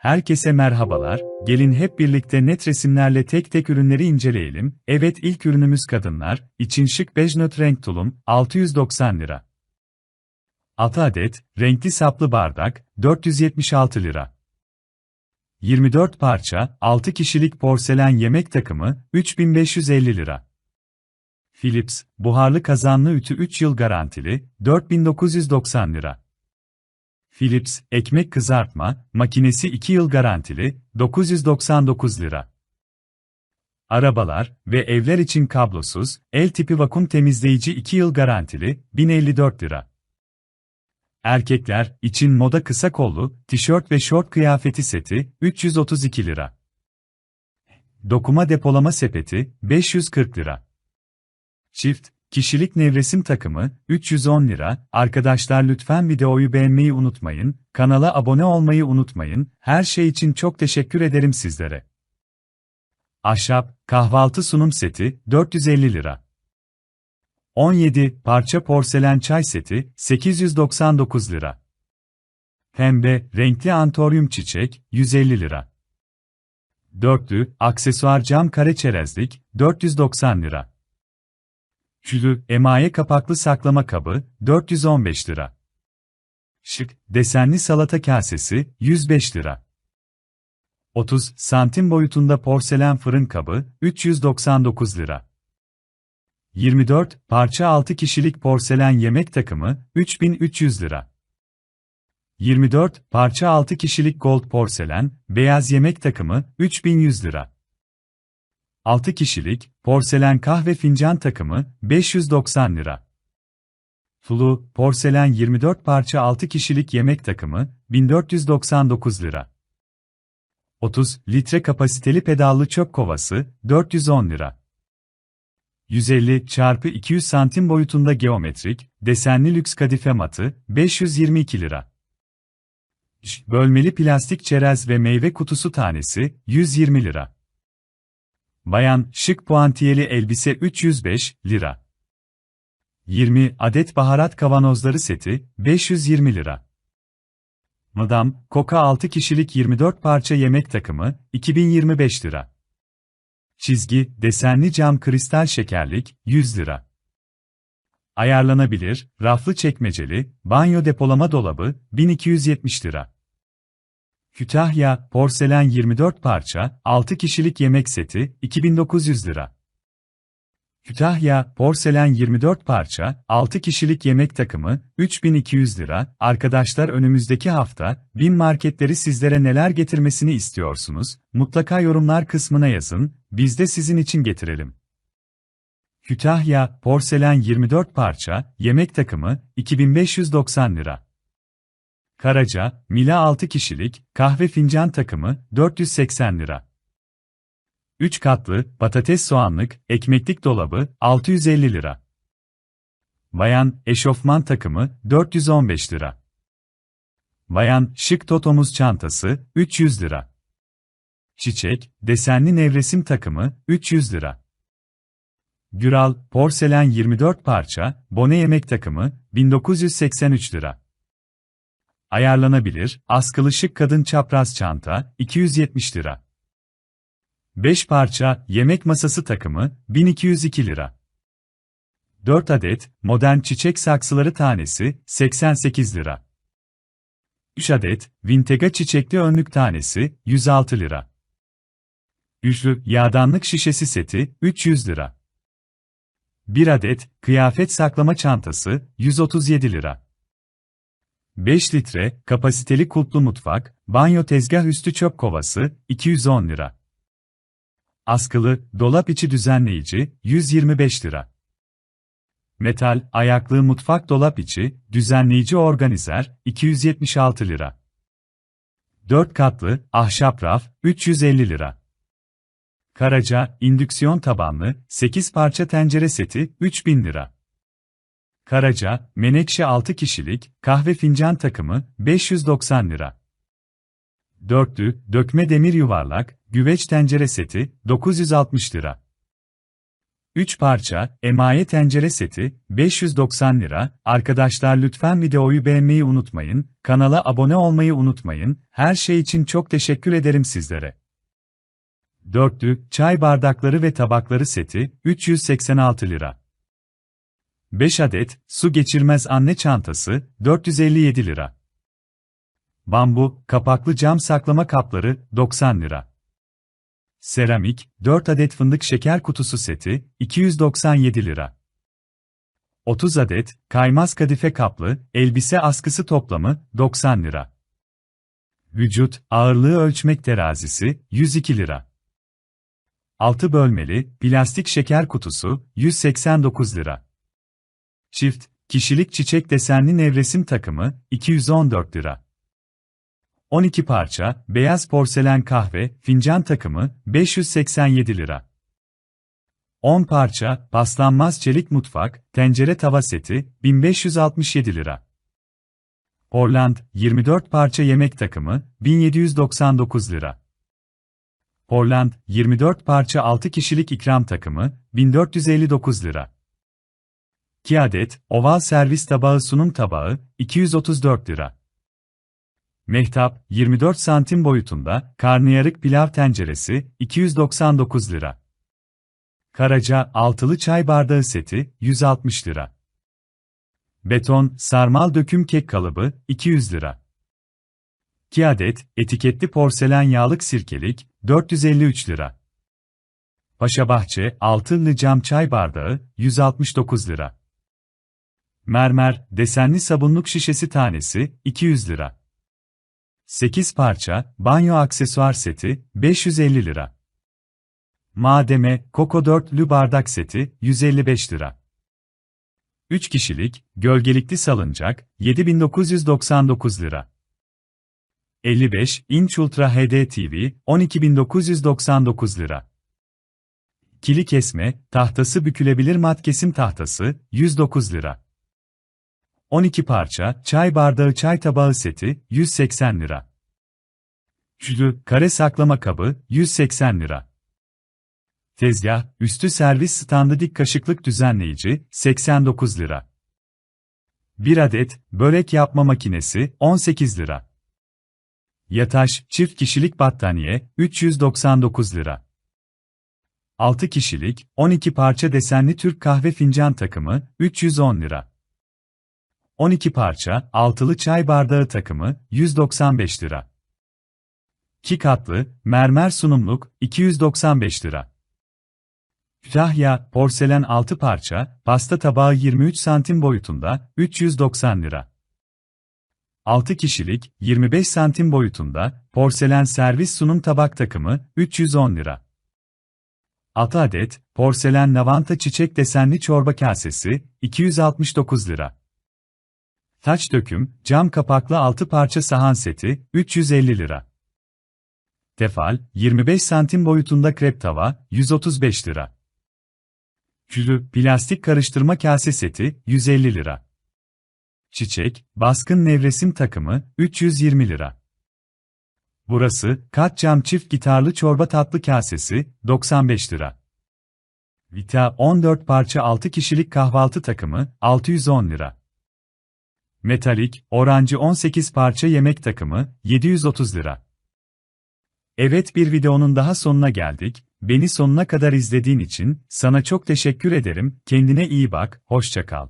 Herkese merhabalar, gelin hep birlikte net resimlerle tek tek ürünleri inceleyelim. Evet ilk ürünümüz kadınlar, için şık bej nöt renk tulum, 690 lira. 6 adet, renkli saplı bardak, 476 lira. 24 parça, 6 kişilik porselen yemek takımı, 3550 lira. Philips, buharlı kazanlı ütü 3 yıl garantili, 4990 lira. Philips, ekmek kızartma, makinesi 2 yıl garantili, 999 lira. Arabalar ve evler için kablosuz, el tipi vakum temizleyici 2 yıl garantili, 1054 lira. Erkekler için moda kısa kollu, tişört ve şort kıyafeti seti, 332 lira. Dokuma depolama sepeti, 540 lira. Çift, Kişilik nevresim takımı, 310 lira. Arkadaşlar lütfen videoyu beğenmeyi unutmayın, kanala abone olmayı unutmayın, her şey için çok teşekkür ederim sizlere. Ahşap, kahvaltı sunum seti, 450 lira. 17 parça porselen çay seti, 899 lira. Pembe, renkli antoryum çiçek, 150 lira. Dörtlü, aksesuar cam kare çerezlik, 490 lira. Külü, emaye kapaklı saklama kabı, 415 lira. Şık, desenli salata kasesi, 105 lira. 30 santim boyutunda porselen fırın kabı, 399 lira. 24 parça 6 kişilik porselen yemek takımı, 3300 lira. 24 parça 6 kişilik gold porselen, beyaz yemek takımı, 3100 lira. 6 kişilik, porselen kahve fincan takımı, 590 lira. Flu, porselen 24 parça 6 kişilik yemek takımı, 1499 lira. 30 litre kapasiteli pedallı çöp kovası, 410 lira. 150 çarpı 200 santim boyutunda geometrik, desenli lüks kadife matı, 522 lira. Bölmeli plastik çerez ve meyve kutusu tanesi, 120 lira. Bayan, şık puantiyeli elbise 305 lira. 20 adet baharat kavanozları seti 520 lira. Madam, Koka 6 kişilik 24 parça yemek takımı 2025 lira. Çizgi, desenli cam kristal şekerlik 100 lira. Ayarlanabilir, raflı çekmeceli, banyo depolama dolabı 1270 lira. Kütahya, porselen 24 parça, 6 kişilik yemek seti, 2900 lira. Kütahya, porselen 24 parça, 6 kişilik yemek takımı, 3200 lira. Arkadaşlar önümüzdeki hafta, bin marketleri sizlere neler getirmesini istiyorsunuz? Mutlaka yorumlar kısmına yazın, biz de sizin için getirelim. Kütahya, porselen 24 parça, yemek takımı, 2590 lira. Karaca, Mila 6 kişilik, kahve fincan takımı, 480 lira. 3 katlı, patates soğanlık, ekmeklik dolabı, 650 lira. Bayan, eşofman takımı, 415 lira. Bayan, şık totomuz çantası, 300 lira. Çiçek, desenli nevresim takımı, 300 lira. Güral, porselen 24 parça, bone yemek takımı, 1983 lira. Ayarlanabilir, askılı şık kadın çapraz çanta, 270 lira. 5 parça, yemek masası takımı, 1202 lira. 4 adet, modern çiçek saksıları tanesi, 88 lira. 3 adet, Vintega çiçekli önlük tanesi, 106 lira. Üçlü, yağdanlık şişesi seti, 300 lira. 1 adet, kıyafet saklama çantası, 137 lira. 5 litre, kapasiteli kulplu mutfak, banyo tezgah üstü çöp kovası, 210 lira. Askılı, dolap içi düzenleyici, 125 lira. Metal, ayaklı mutfak dolap içi, düzenleyici organizer, 276 lira. 4 katlı, ahşap raf, 350 lira. Karaca, indüksiyon tabanlı, 8 parça tencere seti, 3000 lira. Karaca, Menekşe 6 kişilik, kahve fincan takımı, 590 lira. Dörtlü, dökme demir yuvarlak, güveç tencere seti, 960 lira. 3 parça, emaye tencere seti, 590 lira. Arkadaşlar lütfen videoyu beğenmeyi unutmayın, kanala abone olmayı unutmayın, her şey için çok teşekkür ederim sizlere. Dörtlü, çay bardakları ve tabakları seti, 386 lira. 5 adet, su geçirmez anne çantası, 457 lira. Bambu, kapaklı cam saklama kapları, 90 lira. Seramik, 4 adet fındık şeker kutusu seti, 297 lira. 30 adet, kaymaz kadife kaplı, elbise askısı toplamı, 90 lira. Vücut, ağırlığı ölçmek terazisi, 102 lira. 6 bölmeli, plastik şeker kutusu, 189 lira. Çift, kişilik çiçek desenli nevresim takımı, 214 lira. 12 parça, beyaz porselen kahve, fincan takımı, 587 lira. 10 parça, paslanmaz çelik mutfak, tencere tava seti, 1567 lira. Orland, 24 parça yemek takımı, 1799 lira. Orland, 24 parça 6 kişilik ikram takımı, 1459 lira. 2 adet, oval servis tabağı sunum tabağı, 234 lira. Mehtap, 24 santim boyutunda, karnıyarık pilav tenceresi, 299 lira. Karaca, altılı çay bardağı seti, 160 lira. Beton, sarmal döküm kek kalıbı, 200 lira. 2 adet, etiketli porselen yağlık sirkelik, 453 lira. Paşabahçe, altınlı cam çay bardağı, 169 lira. Mermer, desenli sabunluk şişesi tanesi, 200 lira. 8 parça, banyo aksesuar seti, 550 lira. Mademe, Koko 4'lü bardak seti, 155 lira. 3 kişilik, gölgelikli salıncak, 7999 lira. 55 inç Ultra HD TV, 12999 lira. Kili kesme, tahtası bükülebilir mat kesim tahtası, 109 lira. 12 parça, çay bardağı çay tabağı seti, 180 lira. Üçlü, kare saklama kabı, 180 lira. Tezgah, üstü servis standı dik kaşıklık düzenleyici, 89 lira. 1 adet, börek yapma makinesi, 18 lira. Yataş, çift kişilik battaniye, 399 lira. 6 kişilik, 12 parça desenli Türk kahve fincan takımı, 310 lira. 12 parça, altılı çay bardağı takımı, 195 lira. 2 katlı, mermer sunumluk, 295 lira. Kütahya, porselen 6 parça, pasta tabağı 23 santim boyutunda, 390 lira. 6 kişilik, 25 santim boyutunda, porselen servis sunum tabak takımı, 310 lira. 6 adet, porselen lavanta çiçek desenli çorba kasesi, 269 lira. Taç döküm, cam kapaklı 6 parça sahan seti, 350 lira. Tefal, 25 santim boyutunda krep tava, 135 lira. Külü, plastik karıştırma kase seti, 150 lira. Çiçek, baskın nevresim takımı, 320 lira. Burası, kat cam çift gitarlı çorba tatlı kasesi, 95 lira. Vita 14 parça 6 kişilik kahvaltı takımı, 610 lira. Metalik, orancı 18 parça yemek takımı, 730 lira. Evet bir videonun daha sonuna geldik. Beni sonuna kadar izlediğin için sana çok teşekkür ederim. Kendine iyi bak, hoşça kal.